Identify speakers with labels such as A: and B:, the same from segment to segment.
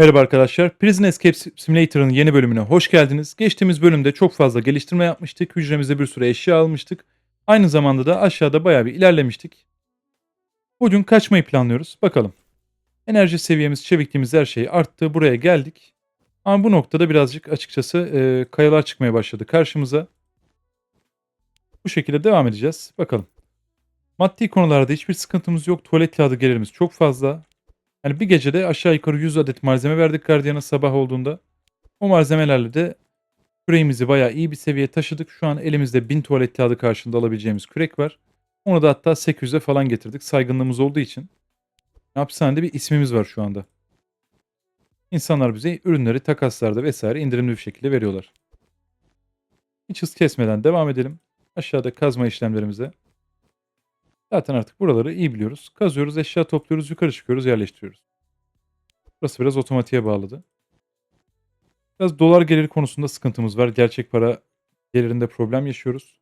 A: Merhaba arkadaşlar. Prison Escape Simulator'ın yeni bölümüne hoş geldiniz. Geçtiğimiz bölümde çok fazla geliştirme yapmıştık. Hücremize bir sürü eşya almıştık. Aynı zamanda da aşağıda bayağı bir ilerlemiştik. Bugün kaçmayı planlıyoruz. Bakalım. Enerji seviyemiz, çevikliğimiz her şey arttı. Buraya geldik. Ama bu noktada birazcık açıkçası e, kayalar çıkmaya başladı karşımıza. Bu şekilde devam edeceğiz. Bakalım. Maddi konularda hiçbir sıkıntımız yok. Tuvalet kağıdı gelirimiz çok fazla. Yani bir gecede aşağı yukarı 100 adet malzeme verdik gardiyana sabah olduğunda. O malzemelerle de küreğimizi bayağı iyi bir seviyeye taşıdık. Şu an elimizde 1000 tuvalet kağıdı karşında alabileceğimiz kürek var. Onu da hatta 800'e falan getirdik saygınlığımız olduğu için. Hapishanede bir ismimiz var şu anda. İnsanlar bize ürünleri takaslarda vesaire indirimli bir şekilde veriyorlar. Hiç hız kesmeden devam edelim. Aşağıda kazma işlemlerimize. Zaten artık buraları iyi biliyoruz. Kazıyoruz, eşya topluyoruz, yukarı çıkıyoruz, yerleştiriyoruz. Burası biraz otomatiğe bağladı. Biraz dolar geliri konusunda sıkıntımız var. Gerçek para gelirinde problem yaşıyoruz.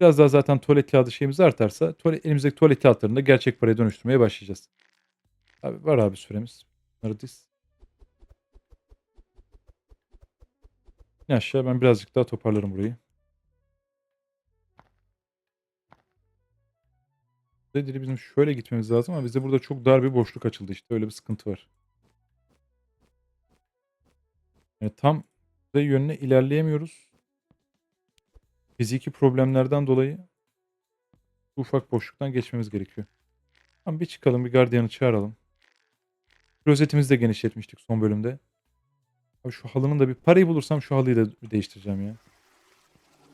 A: Biraz daha zaten tuvalet kağıdı şeyimiz artarsa tuvalet, elimizdeki tuvalet kağıtlarını da gerçek paraya dönüştürmeye başlayacağız. Abi var abi süremiz. Bunları diz. İn aşağı ben birazcık daha toparlarım burayı. Dedi bizim şöyle gitmemiz lazım ama bize burada çok dar bir boşluk açıldı işte öyle bir sıkıntı var. Yani tam da yönüne ilerleyemiyoruz. Fiziki problemlerden dolayı bu ufak boşluktan geçmemiz gerekiyor. Tamam bir çıkalım bir gardiyanı çağıralım. Klozetimizi de genişletmiştik son bölümde. Abi şu halının da bir parayı bulursam şu halıyı da değiştireceğim ya.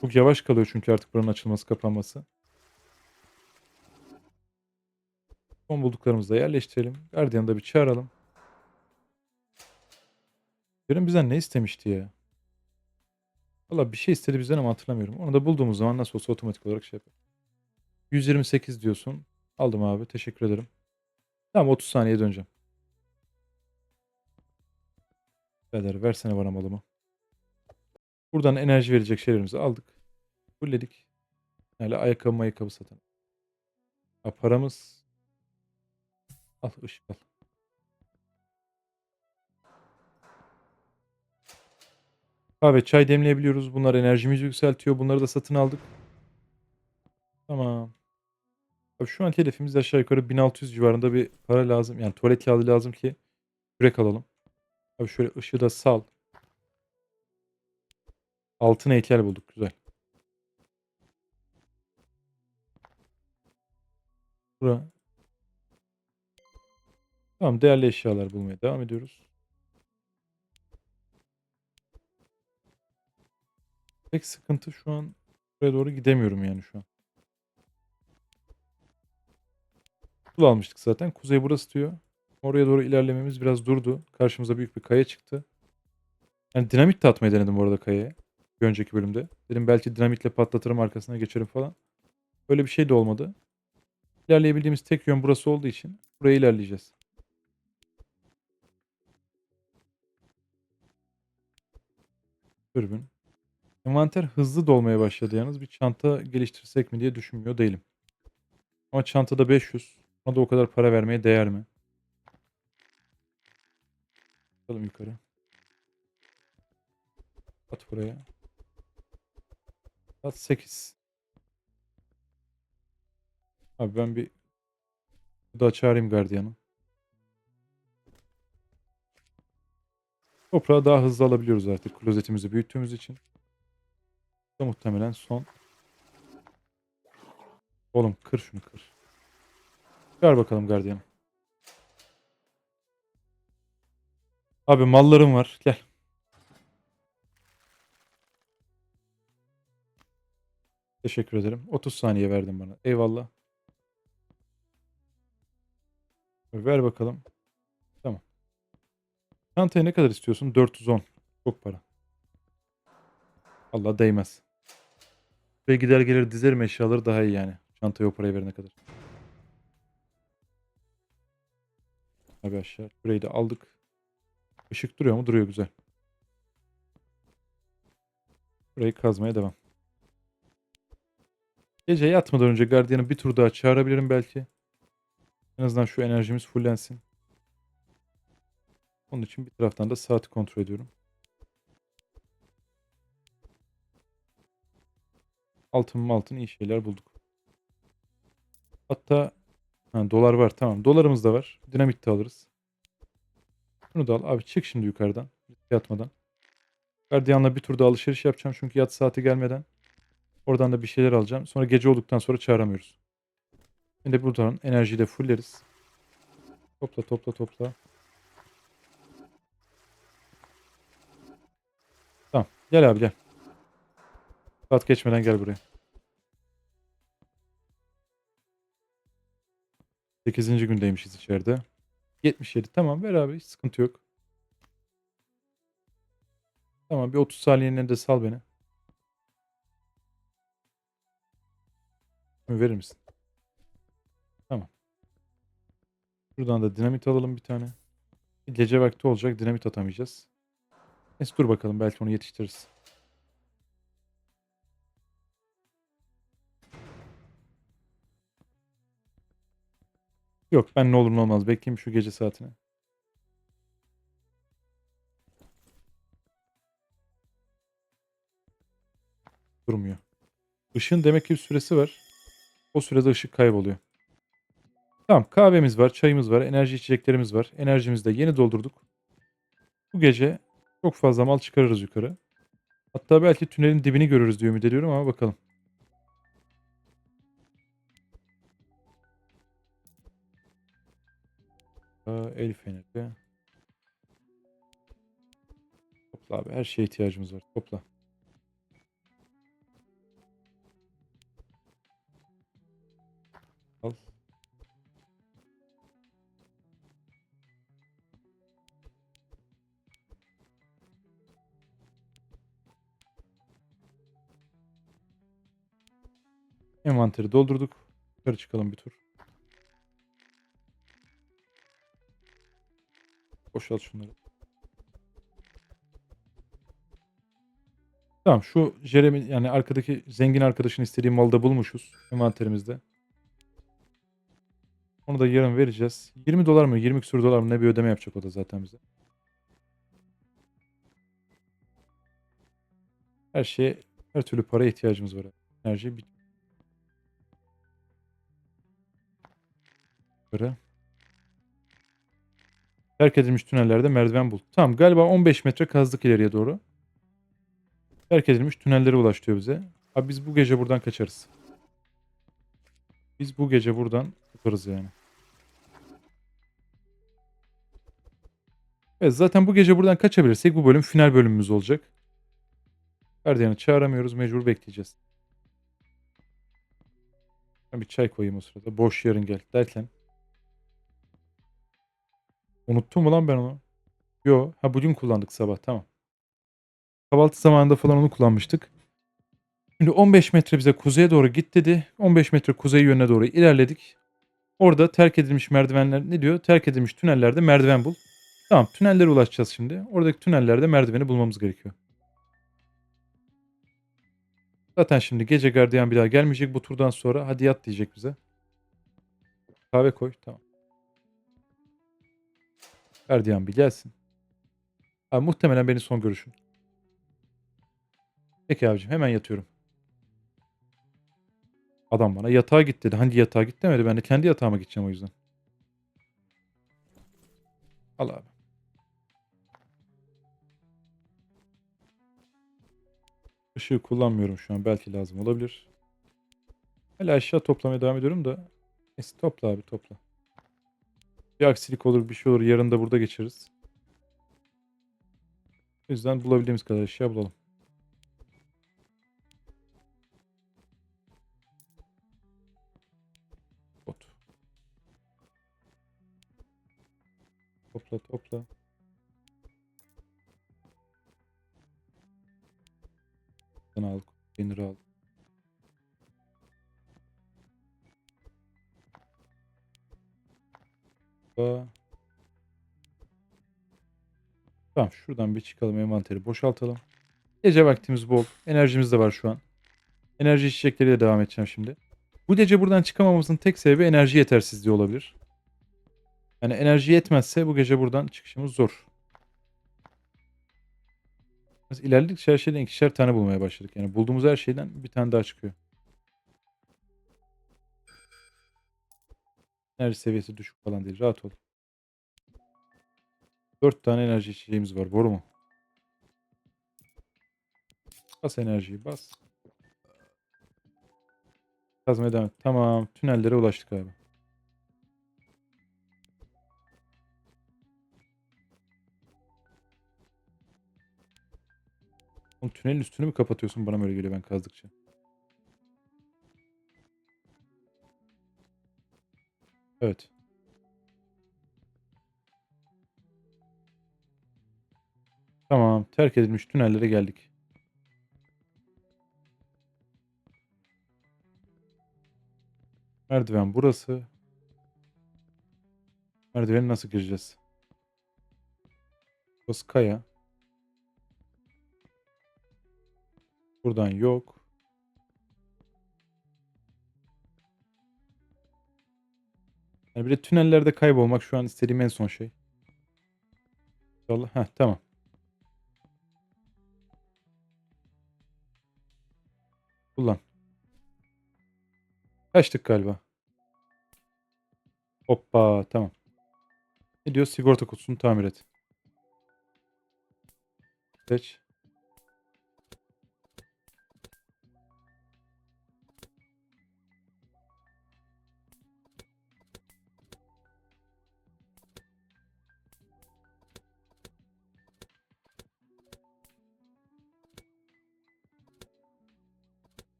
A: Çok yavaş kalıyor çünkü artık buranın açılması kapanması. Son bulduklarımızı da yerleştirelim. Gardiyanı da bir çağıralım. Yarın bizden ne istemişti ya? Valla bir şey istedi bizden ama hatırlamıyorum. Onu da bulduğumuz zaman nasıl olsa otomatik olarak şey yapar. 128 diyorsun. Aldım abi. Teşekkür ederim. Tamam 30 saniye döneceğim. Beyler versene bana malımı. Buradan enerji verecek şeylerimizi aldık. Fulledik. Yani ayakkabı ayakkabı satan. Ha, paramız Al ışık al. Kahve, çay demleyebiliyoruz. Bunlar enerjimizi yükseltiyor. Bunları da satın aldık. Tamam. Abi şu an hedefimiz aşağı yukarı 1600 civarında bir para lazım. Yani tuvalet kağıdı lazım ki kürek alalım. Abi şöyle ışığı da sal. Altın heykel bulduk. Güzel. Bura Tamam değerli eşyalar bulmaya devam ediyoruz. Tek sıkıntı şu an buraya doğru gidemiyorum yani şu an. Su almıştık zaten. Kuzey burası diyor. Oraya doğru ilerlememiz biraz durdu. Karşımıza büyük bir kaya çıktı. Yani dinamit de atmayı denedim bu arada kayaya. Bir önceki bölümde. Dedim belki dinamitle patlatırım arkasına geçerim falan. Öyle bir şey de olmadı. İlerleyebildiğimiz tek yön burası olduğu için buraya ilerleyeceğiz. Dürbün. Envanter hızlı dolmaya başladı yalnız. Bir çanta geliştirsek mi diye düşünmüyor değilim. Ama çantada 500. Ona da o kadar para vermeye değer mi? Bakalım yukarı. At buraya. At 8. Abi ben bir daha çağırayım gardiyanı. Toprağı daha hızlı alabiliyoruz artık klozetimizi büyüttüğümüz için. Da muhtemelen son. Oğlum kır şunu kır. Ver bakalım gardiyanım. Abi mallarım var. Gel. Teşekkür ederim. 30 saniye verdin bana. Eyvallah. Ver bakalım. Çantaya ne kadar istiyorsun? 410. Çok para. Allah değmez. Ve gider gelir dizerim eşyaları daha iyi yani. Çantaya o parayı verene kadar. Abi aşağı. Burayı da aldık. Işık duruyor mu? Duruyor güzel. Burayı kazmaya devam. Gece yatmadan önce gardiyanı bir tur daha çağırabilirim belki. En azından şu enerjimiz fullensin. Onun için bir taraftan da saati kontrol ediyorum. Altın altın iyi şeyler bulduk. Hatta ha, dolar var tamam. Dolarımız da var. Dinamit de alırız. Bunu da al. Abi çık şimdi yukarıdan. Riske atmadan. Gardiyanla bir turda alışveriş yapacağım çünkü yat saati gelmeden. Oradan da bir şeyler alacağım. Sonra gece olduktan sonra çağıramıyoruz. Şimdi buradan enerjiyi de fulleriz. Topla topla topla. Gel abi gel. Saat geçmeden gel buraya. 8. gündeymişiz içeride. 77. Tamam ver abi. Hiç sıkıntı yok. Tamam bir 30 saniyeni de sal beni. Verir misin? Tamam. Buradan da dinamit alalım bir tane. Gece vakti olacak. Dinamit atamayacağız. Neyse dur bakalım. Belki onu yetiştiririz. Yok ben ne olur ne olmaz. Bekleyeyim şu gece saatine. Durmuyor. Işığın demek ki bir süresi var. O sürede ışık kayboluyor. Tamam kahvemiz var, çayımız var, enerji içeceklerimiz var. Enerjimizi de yeni doldurduk. Bu gece çok fazla mal çıkarırız yukarı. Hatta belki tünelin dibini görürüz diye ümit ediyorum ama bakalım. El feneri. Topla abi her şeye ihtiyacımız var. Topla. Al. Envanteri doldurduk. Yukarı çıkalım bir tur. Boşalt şunları. Tamam şu Jeremy yani arkadaki zengin arkadaşın istediği malı da bulmuşuz envanterimizde. Onu da yarın vereceğiz. 20 dolar mı 20 küsur dolar mı ne bir ödeme yapacak o da zaten bize. Her şeye her türlü paraya ihtiyacımız var. Enerji bit. Yukarı. Terk edilmiş tünellerde merdiven bul. Tamam galiba 15 metre kazdık ileriye doğru. Terk edilmiş tünellere ulaştıyor bize. Abi biz bu gece buradan kaçarız. Biz bu gece buradan çıkarız yani. Evet zaten bu gece buradan kaçabilirsek bu bölüm final bölümümüz olacak. Gardiyanı çağıramıyoruz mecbur bekleyeceğiz. Ben bir çay koyayım o sırada. Boş yarın gel derken. Unuttum mu lan ben onu? Yo. Ha bugün kullandık sabah tamam. Kahvaltı zamanında falan onu kullanmıştık. Şimdi 15 metre bize kuzeye doğru git dedi. 15 metre kuzey yönüne doğru ilerledik. Orada terk edilmiş merdivenler ne diyor? Terk edilmiş tünellerde merdiven bul. Tamam tünellere ulaşacağız şimdi. Oradaki tünellerde merdiveni bulmamız gerekiyor. Zaten şimdi gece gardiyan bir daha gelmeyecek bu turdan sonra. Hadi yat diyecek bize. Kahve koy. Tamam. Gardiyan bir gelsin. Abi muhtemelen benim son görüşüm. Peki abicim hemen yatıyorum. Adam bana yatağa git dedi. Hangi yatağa git demedi. Ben de kendi yatağıma gideceğim o yüzden. Al abi. Işığı kullanmıyorum şu an. Belki lazım olabilir. Hala aşağı toplamaya devam ediyorum da. Neyse topla abi topla. Bir aksilik olur bir şey olur. Yarın da burada geçeriz. O yüzden bulabildiğimiz kadar eşya bulalım. Bot. Topla topla. Sen al. Peyniri al. Tamam şuradan bir çıkalım envanteri boşaltalım. Gece vaktimiz bol. Enerjimiz de var şu an. Enerji içecekleriyle devam edeceğim şimdi. Bu gece buradan çıkamamamızın tek sebebi enerji yetersizliği olabilir. Yani enerji yetmezse bu gece buradan çıkışımız zor. Biz her şeyden ikişer tane bulmaya başladık. Yani bulduğumuz her şeyden bir tane daha çıkıyor. Enerji seviyesi düşük falan değil. Rahat ol. 4 tane enerji içeceğimiz var. Boru mu? Bas enerjiyi bas. Kazmaya devam et. Tamam. Tünellere ulaştık abi. Oğlum tünelin üstünü mü kapatıyorsun? Bana mı öyle geliyor ben kazdıkça. Evet. Tamam. Terk edilmiş tünellere geldik. Merdiven burası. Merdiveni nasıl gireceğiz? Burası kaya. Buradan yok. Yani bir de tünellerde kaybolmak şu an istediğim en son şey. İnşallah. Heh, tamam. Kullan. Kaçtık galiba. Hoppa tamam. Ne diyor? Sigorta kutusunu tamir et. Seç.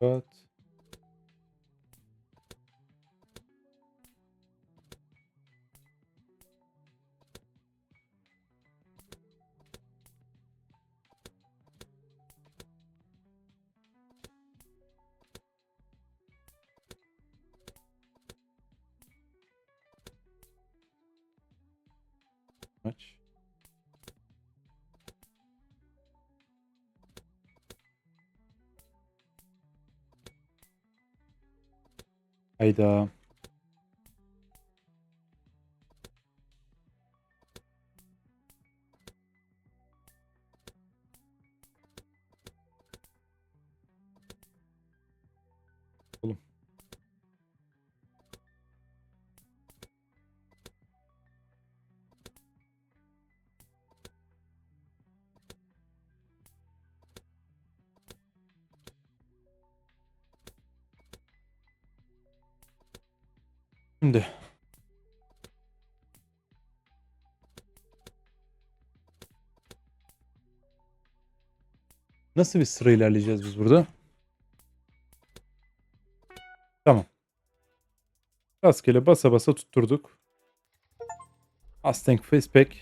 A: But much. Hayda. Oğlum. Şimdi. Nasıl bir sıra ilerleyeceğiz biz burada? Tamam. Rastgele basa basa tutturduk. Mustang Facepack.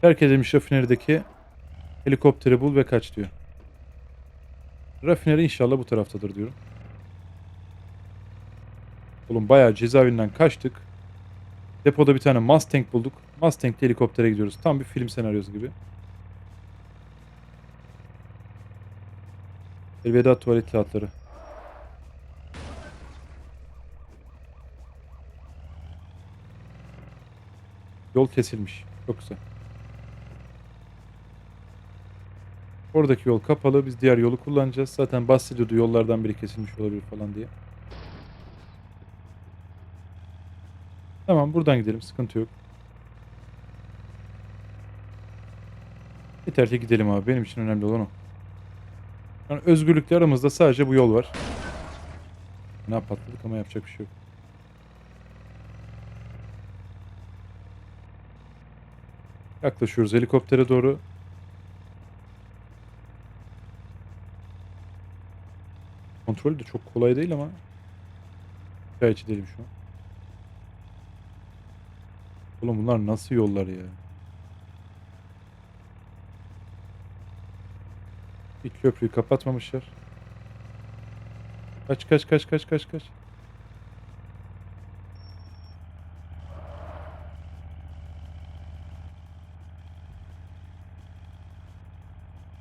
A: Terk edilmiş rafinerideki helikopteri bul ve kaç diyor. Rafineri inşallah bu taraftadır diyorum. Oğlum bayağı cezaevinden kaçtık. Depoda bir tane Mustang bulduk. Mustang helikoptere gidiyoruz. Tam bir film senaryosu gibi. Elveda tuvalet kağıtları. Yol kesilmiş. Çok güzel. Oradaki yol kapalı. Biz diğer yolu kullanacağız. Zaten bahsediyordu yollardan biri kesilmiş olabilir falan diye. Tamam buradan gidelim. Sıkıntı yok. Yeter ki gidelim abi. Benim için önemli olan o. Yani özgürlükle aramızda sadece bu yol var. Ne patladık ama yapacak bir şey yok. Yaklaşıyoruz helikoptere doğru. Kontrol de çok kolay değil ama şikayetçi değilim şu an. Oğlum bunlar nasıl yollar ya? İlk köprüyü kapatmamışlar. Kaç kaç kaç kaç kaç kaç.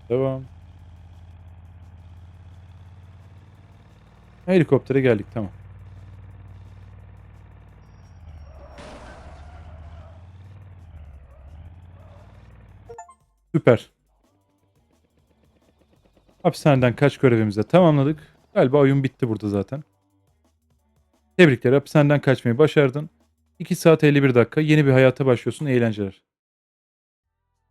A: Devam. Helikoptere geldik tamam. Süper. Hapishaneden kaç görevimizi de tamamladık. Galiba oyun bitti burada zaten. Tebrikler hapishaneden kaçmayı başardın. 2 saat 51 dakika yeni bir hayata başlıyorsun eğlenceler.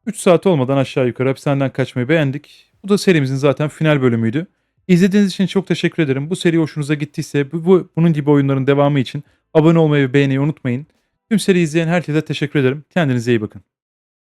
A: 3 saat olmadan aşağı yukarı hapishaneden kaçmayı beğendik. Bu da serimizin zaten final bölümüydü. İzlediğiniz için çok teşekkür ederim. Bu seri hoşunuza gittiyse bu, bu- bunun gibi oyunların devamı için abone olmayı ve beğenmeyi unutmayın. Tüm seriyi izleyen herkese teşekkür ederim. Kendinize iyi bakın.